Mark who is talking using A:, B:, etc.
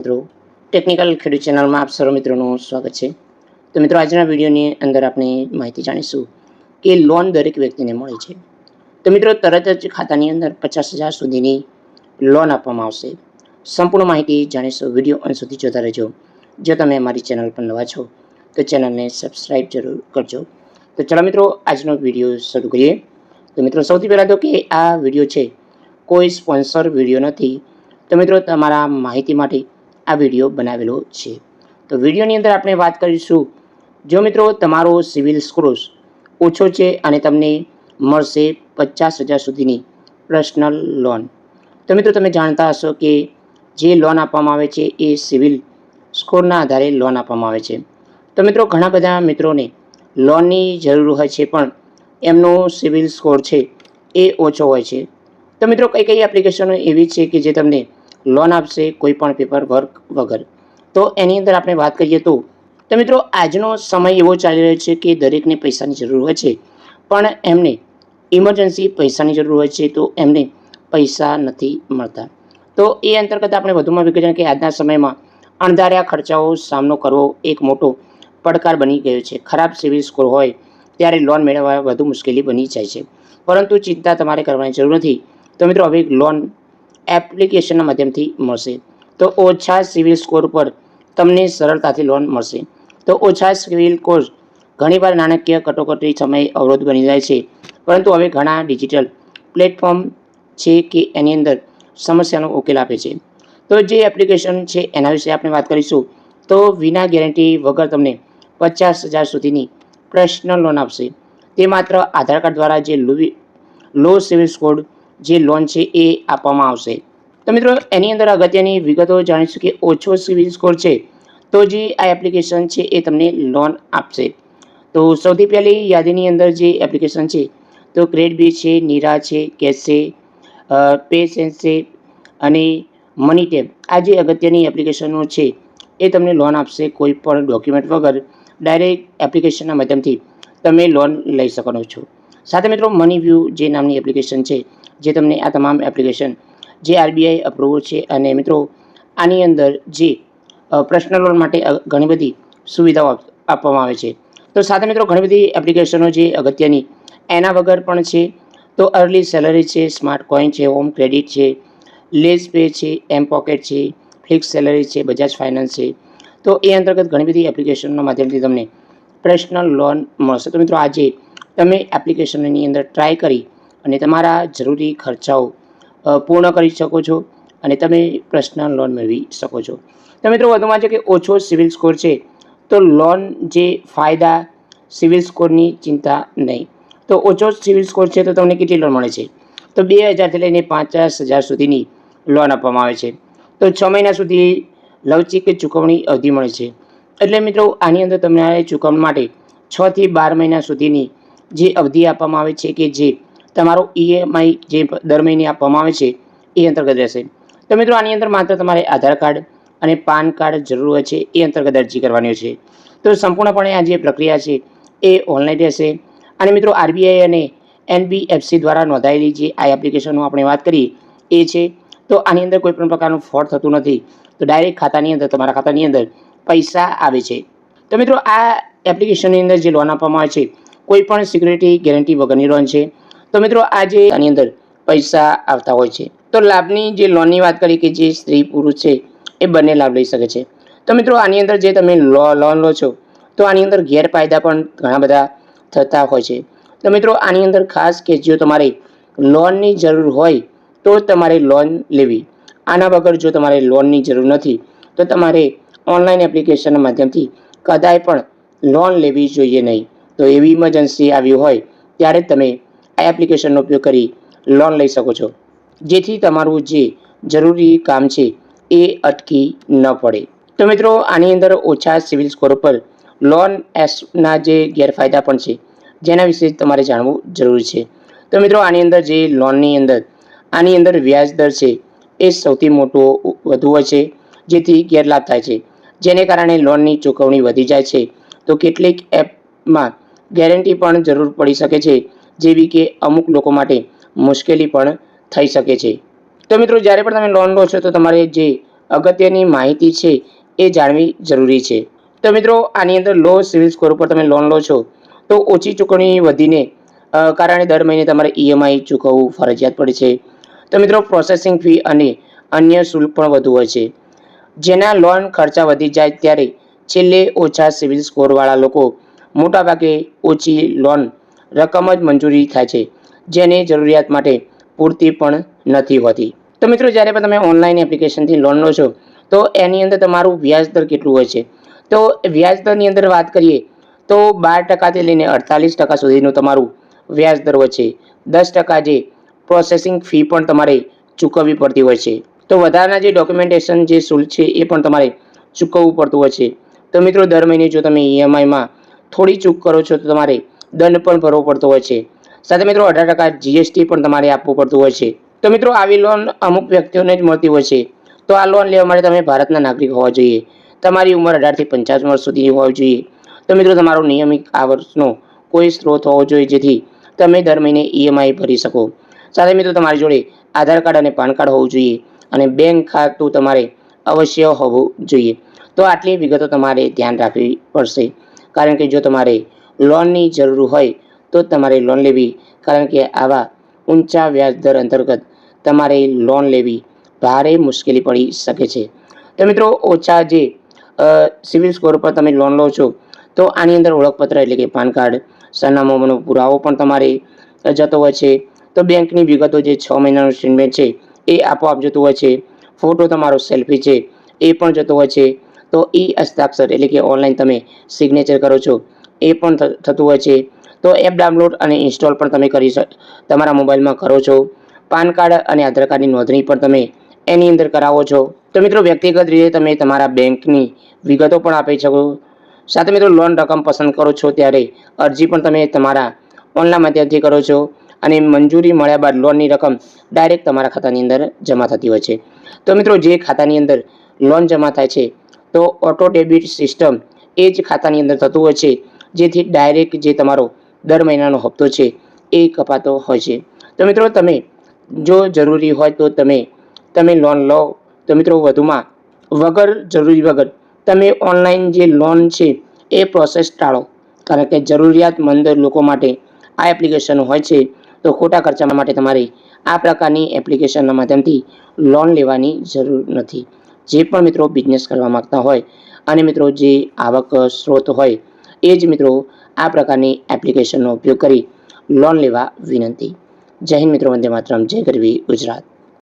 A: મિત્રો ટેકનિકલ ખેડૂત ચેનલમાં આપ સર્વ મિત્રોનું સ્વાગત છે. તો મિત્રો, આજના વિડીયોની અંદર આપણે માહિતી જાણીશું કે લોન દરેક વ્યક્તિને મળે છે. તો મિત્રો, તરત જ ખાતાની અંદર પચાસ હજાર સુધીની લોન આપવામાં આવશે. સંપૂર્ણ માહિતી જાણીશું વીડિયો અંત સુધી જોતા રહેજો. જો તમે અમારી ચેનલ પર નવા છો, તો ચેનલને સબસ્ક્રાઈબ જરૂર કરજો. તો ચાલો મિત્રો, આજનો વીડિયો શરૂ કરીએ. તો મિત્રો, સૌથી પહેલાં તો કે આ વીડિયો છે, કોઈ સ્પોન્સર વીડિયો નથી. તો મિત્રો, તમારા માહિતી માટે આ વીડિયો બનાવેલો છે. તો વિડીયોની અંદર આપણે વાત કરીશું, જો મિત્રો તમારો સિવિલ સ્કોર્સ ઓછો છે અને તમને મળશે પચાસ હજાર સુધીની પર્સનલ લોન. તો મિત્રો તમે જાણતા હશો કે જે લોન આપવામાં આવે છે એ સિવિલ સ્કોરના આધારે લોન આપવામાં આવે છે. તો મિત્રો ઘણા બધા મિત્રોને લોનની જરૂર હોય છે પણ એમનો સિવિલ સ્કોર છે એ ઓછો હોય છે. તો મિત્રો કઈ કઈ એપ્લિકેશનો એવી છે કે જે તમને લોન આપશે, કોઈ પણ પેપર વર્ક વગર. તો એની અંદર આપણે વાત કરીએ તો તો મિત્રો, આજનો સમય એવો ચાલી રહ્યો છે કે દરેકને પૈસાની જરૂર હોય છે. પણ એમને ઇમરજન્સી પૈસાની જરૂર હોય છે, તો એમને પૈસા નથી મળતા. તો એ અંતર્ગત આપણે વધુમાં વિગત કે આજના સમયમાં અણધાર્યા ખર્ચાઓ સામનો કરવો એક મોટો પડકાર બની ગયો છે. ખરાબ સિવિલ સ્કોર હોય, ત્યારે લોન મેળવવા વધુ મુશ્કેલી બની જાય છે. પરંતુ ચિંતા તમારે કરવાની જરૂર નથી. તો મિત્રો, હવે લોન એપ્લિકેશનના માધ્યમથી મળશે. તો ઓછા સિવિલ સ્કોર પર તમને સરળતાથી લોન મળશે. તો ઓછા સિવિલ કોર્સ ઘણીવાર નાણાકીય કટોકટી સમયે અવરોધ બની જાય છે. પરંતુ હવે ઘણા ડિજિટલ પ્લેટફોર્મ છે કે એની અંદર સમસ્યાનો ઉકેલ આપે છે. તો જે એપ્લિકેશન છે એના વિશે આપણે વાત કરીશું. તો વિના ગેરંટી વગર તમને પચાસ હજાર સુધીની પર્સનલ લોન આપશે. તે માત્ર આધાર કાર્ડ દ્વારા જે લો- સિવિલ સ્કોર જે લોન છે એ આપવામાં આવશે. તો મિત્રો, એની અંદર અગત્યની વિગતો જાણીશું કે ઓછો સિવિલ સ્કોર છે, તો જે આ એપ્લિકેશન છે એ તમને લોન આપશે. તો સૌથી પહેલી યાદીની અંદર જે એપ્લિકેશન છે, તો ક્રેડ બી છે, નીરા છે, કેશ છે પે સેન્સ છે અને મની ટેબ. આ જે અગત્યની એપ્લિકેશનો છે, એ તમને લોન આપશે કોઈ પણ ડોક્યુમેન્ટ વગર. ડાયરેક્ટ એપ્લિકેશનના માધ્યમથી તમે લોન લઈ શકો છો. સાથે મિત્રો મની વ્યૂ જે નામની એપ્લિકેશન છે, જે તમને આ તમામ એપ્લિકેશન જે આરબીઆઈ અપ્રુવ છે અને મિત્રો, આની અંદર જે પર્સનલ લોન માટે ઘણી બધી સુવિધાઓ આપવામાં આવે છે. તો સાથે મિત્રો, ઘણી બધી એપ્લિકેશનો જે અગત્યની, એના વગર પણ છે. તો અર્લી સેલરી છે સ્માર્ટ કોઈન છે હોમ ક્રેડિટ છે લેઝ પે છે એમ પોકેટ છે ફિક્સ સેલરી છે બજાજ ફાઇનાન્સ છે. તો એ અંતર્ગત ઘણી બધી એપ્લિકેશનના માધ્યમથી તમને પર્સનલ લોન મળશે. તો મિત્રો આજે તમે એપ્લિકેશનની અંદર ટ્રાય કરી અને તમારા જરૂરી ખર્ચાઓ પૂર્ણ કરી શકો છો અને તમે પર્સનલ લોન મેળવી શકો છો. તો મિત્રો, વધુમાં છે કે ઓછો સિવિલ સ્કોર છે, તો લોન જે ફાયદા સિવિલ સ્કોરની ચિંતા નહીં. તો ઓછો સિવિલ સ્કોર છે, તો તમને કેટલી લોન મળે છે? તો બે હજારથી લઈને પચાસ હજાર સુધીની લોન આપવામાં આવે છે. તો છ મહિના સુધી લવચીક ચૂકવણી અવધિ મળે છે. એટલે મિત્રો, આની અંદર તમને ચૂકવણી માટે છથી બાર મહિના સુધીની જે અવધિ આપવામાં આવે છે કે જે તમારો ઈએમઆઈ જે દર મહિને આપવામાં આવે છે, એ અંતર્ગત રહેશે. તો મિત્રો, આની અંદર માત્ર તમારે આધાર કાર્ડ અને પાન કાર્ડ જરૂર હોય છે, એ અંતર્ગત અરજી કરવાની છે. તો સંપૂર્ણપણે આ જે પ્રક્રિયા છે, એ ઓનલાઈન રહેશે. અને મિત્રો આરબીઆઈ અને એનબીએફસી દ્વારા નોંધાયેલી જે આ એપ્લિકેશનો આપણે વાત કરી એ છે. તો આની અંદર કોઈ પણ પ્રકારનું ફ્રોડ થતું નથી. તો ડાયરેક્ટ ખાતાની અંદર, તમારા ખાતાની અંદર પૈસા આવે છે. તો મિત્રો, આ એપ્લિકેશનની અંદર જે લોન આપવામાં આવે છે કોઈ પણ સિક્યુરિટી ગેરંટી વગરની લોન છે. તો મિત્રો આજે આની અંદર પૈસા આવતા હોય છે. તો લાભની જે લોનની વાત કરી કે જે સ્ત્રી પુરુષ છે, એ બંને લાભ લઈ શકે છે. તો મિત્રો આની અંદર જે તમે લો લોન લો છો, તો આની અંદર ગેરફાયદા પણ ઘણા બધા થતા હોય છે. તો મિત્રો આની અંદર ખાસ કે જો તમારે લોનની જરૂર હોય, તો તમારે લોન લેવી. આના વગર જો તમારે લોનની જરૂર નથી, તો તમારે ઓનલાઈન એપ્લિકેશનના માધ્યમથી કદાય પણ લોન લેવી જોઈએ નહીં. તો એવી ઇમરજન્સી આવી હોય, ત્યારે તમે આ એપ્લિકેશનનો ઉપયોગ કરી લોન લઈ શકો છો. જેથી તમારું જે જરૂરી કામ છે, એ અટકી ન પડે. તો મિત્રો, આની અંદર ઓછા સિવિલ સ્કોર પર લોન એસના જે ગેરફાયદા પણ છે, જેના વિશે તમારે જાણવું જરૂરી છે. તો મિત્રો, આની અંદર જે લોનની અંદર, આની અંદર વ્યાજ દર છે, એ સૌથી મોટો વધુ હોય છે, જેથી ગેરલાભ થાય છે. જેને કારણે લોનની ચૂકવણી વધી જાય છે, તો કેટલીક એપમાં ગેરંટી પણ જરૂર પડી શકે છે, જેવી કે અમુક લોકો માટે મુશ્કેલી પણ થઈ શકે છે. તો મિત્રો, જ્યારે પણ તમે લોન લો છો, તો તમારે જે અગત્યની માહિતી છે એ જાણવી જરૂરી છે. તો મિત્રો, આની અંદર લો સિવિલ સ્કોર ઉપર તમે લોન લો છો, તો ઓછી ચૂકવણી વધીને કારણે દર મહિને તમારે ઈએમઆઈ ચૂકવવું ફરજિયાત પડે છે. તો મિત્રો પ્રોસેસિંગ ફી અને અન્ય શુલ્ક પણ વધુ હોય છે. જેના લોન ખર્ચા વધી જાય ત્યારે છેલ્લે ઓછા સિવિલ સ્કોરવાળા લોકો મોટાભાગે ઓછી લોન રકમ જ મંજૂરી થાય છે, જેની જરૂરિયાત માટે પૂરતી પણ નથી હોતી. તો મિત્રો, જ્યારે પણ તમે ઓનલાઈન એપ્લિકેશનથી લોન લો છો, તો એની અંદર તમારું વ્યાજ દર કેટલું હોય છે? તો વ્યાજ દરની અંદર વાત કરીએ, તો બાર ટકાથી લઈને અડતાલીસ ટકા સુધીનું તમારું વ્યાજ દર હોય છે. દસ ટકા જે પ્રોસેસિંગ ફી પણ તમારે ચૂકવવી પડતી હોય છે. તો વધારાના જે ડોક્યુમેન્ટેશન જે શુલ્ક છે એ પણ તમારે ચૂકવવું પડતું હોય છે. તો મિત્રો, દર મહિને જો તમે ઈએમઆઈમાં થોડી ચૂક કરો છો તો તમારે દંડ પણ ભરવો પડતો હોય છે. સાથે મિત્રો અઢાર ટકા જીએસટી પણ તમારે આપવું પડતું હોય છે. તો મિત્રો આવી લોન અમુક વ્યક્તિઓને જ મળતી હોય છે. તો આ લોન લેવા માટે તમે ભારતના નાગરિક હોવા જોઈએ. તમારી ઉંમર અઢારથી પંચાવન વર્ષ સુધી હોવી જોઈએ. તો મિત્રો તમારો નિયમિત આ વર્ષનો કોઈ સ્ત્રોત હોવો જોઈએ જેથી તમે દર મહિને ઈએમઆઈ ભરી શકો. સાથે મિત્રો તમારી જોડે આધાર કાર્ડ અને પાન કાર્ડ હોવું જોઈએ અને બેંક ખાતું તમારે અવશ્ય હોવું જોઈએ. તો આટલી વિગતો તમારે ધ્યાન રાખવી પડશે. કારણ કે જો તમારે લોનની જરૂર હોય તો તમારે લોન લેવી. કારણ કે આવા ઊંચા વ્યાજ દર અંતર્ગત તમારે લોન લેવી ભારે મુશ્કેલી પડી શકે છે. તો મિત્રો, ઓછા જે સિવિલ સ્કોર પર તમે લોન લો છો, તો આની અંદર ઓળખપત્ર એટલે કે પાન કાર્ડ સરનામાનો પુરાવો પણ તમારે જતો હોય છે. તો બેંકની વિગતો જે છ મહિનાનું સ્ટેટમેન્ટ છે, એ આપોઆપ જતું હોય છે. ફોટો તમારો સેલ્ફી છે, એ પણ જતો હોય છે. તો ઈ હસ્તાક્ષર એટલે કે ઓનલાઈન તમે સિગ્નેચર કરો છો, એ પણ થતું હોય છે. તો એપ ડાઉનલોડ અને ઇન્સ્ટોલ પણ તમે કરી તમારા મોબાઈલમાં કરો છો. પાન કાર્ડ અને આધાર કાર્ડની નોંધણી પણ તમે એની અંદર કરાવો છો. તો મિત્રો, વ્યક્તિગત રીતે તમે તમારા બેંકની વિગતો પણ આપી શકો. સાથે મિત્રો લોન રકમ પસંદ કરો છો ત્યારે અરજી પણ તમે તમારા ઓનલાઈન માધ્યમથી કરો છો અને મંજૂરી મળ્યા બાદ લોનની રકમ ડાયરેક્ટ તમારા ખાતાની અંદર જમા થતી હોય છે. તો મિત્રો, જે ખાતાની અંદર લોન જમા થાય છે તો ઓટો ડેબિટ સિસ્ટમ એ જ ખાતાની અંદર થતું હોય છે. જેથી ડાયરેક્ટ જે તમારો દર મહિનાનો હપ્તો છે એ કપાતો હોય છે. તો મિત્રો તમે જો જરૂરી હોય તો તમે તમે લોન લો. તો મિત્રો વધુમાં વગર જરૂરી વગર તમે ઓનલાઈન જે લોન છે એ પ્રોસેસ ટાળો. કારણ કે જરૂરિયાતમંદ લોકો માટે આ એપ્લિકેશન હોય છે. તો ખોટા ખર્ચા માટે તમારે આ પ્રકારની એપ્લિકેશનના માધ્યમથી લોન લેવાની જરૂર નથી. જે પણ મિત્રો બિઝનેસ કરવા માગતા હોય અને મિત્રો જે આવક, સ્ત્રોત હોય, એ જ મિત્રો આ પ્રકારની એપ્લિકેશનનો ઉપયોગ કરી લોન લેવા વિનંતી. જય હિન્દ મિત્રો, વંદે માતરમ. જય ગરવી ગુજરાત.